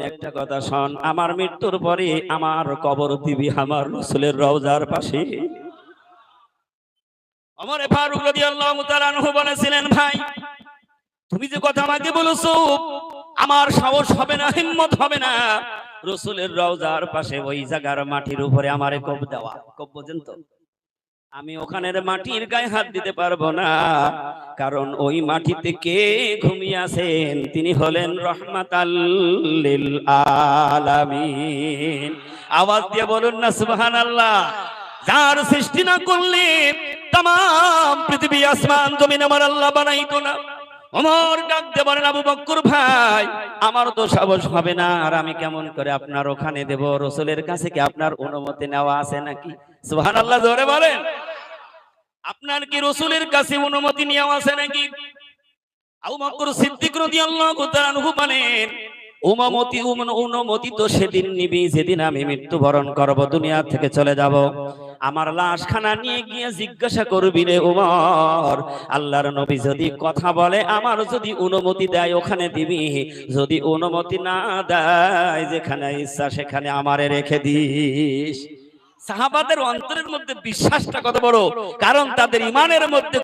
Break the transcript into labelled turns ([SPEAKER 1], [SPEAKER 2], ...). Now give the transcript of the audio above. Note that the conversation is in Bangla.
[SPEAKER 1] একটা কথা শোন, আমার মৃত্যুর পরে আমার কবর দিবি আমার রসুলের রওজার পাশে। আমার ফারুক রাদিয়াল্লাহু তাআলা আনহু বলেছিলেন, ভাই, তুমি যে কথা আমাকে বলেছ, আমার সাহস হবে না, হিম্মত হবে না। রসুলের রওজার পাশে ওই জায়গার মাটির উপরে আমারে কব দেওয়া। কব বোঝেন তো আমি ওখানের মাটির গায়ে হাত দিতে পারব না। কারণ ওই মাটিতে কে ঘুমিয়ে আছেন? তিনি হলেন রহমাতাল্লিল আলামিন। আওয়াজ দিয়ে বলুন না, সুবহানাল্লাহ। যার সৃষ্টি না করলে তাম পৃথিবী আসমান জমিন আমার আল্লাহ বানাইতো না। ওমর ডাক দিয়ে বলেন, আবু বক্কর ভাই, আমার তো সাহস হবে না। আর আমি কেমন করে আপনার ওখানে দেব? রসুলের কাছে কি আপনার অনুমতি নেওয়া আছে নাকি? সুবহানাল্লাহ, জোরে বলেন। আপনার কি রসুলের কাছে অনুমতি নেওয়া আছে নাকি? সিদ্দিক অনুমতি তো সেদিন নিবি, যেদিন আমি মৃত্যুবরণ করব, দুনিয়া থেকে চলে যাব। আমার নিয়ে গিয়ে জিজ্ঞাসা করবি রে উমর। আল্লাহর নবী যদি কথা বলে, আমার যদি অনুমতি দেয়, ওখানে দিবি। যদি অনুমতি না দেয়, যেখানে ইচ্ছা সেখানে আমারে রেখে দিস। সাহাবাদের অন্তরের মধ্যে বিশ্বাসটা কত বড়? কারণ তাদের ইমানের মধ্যে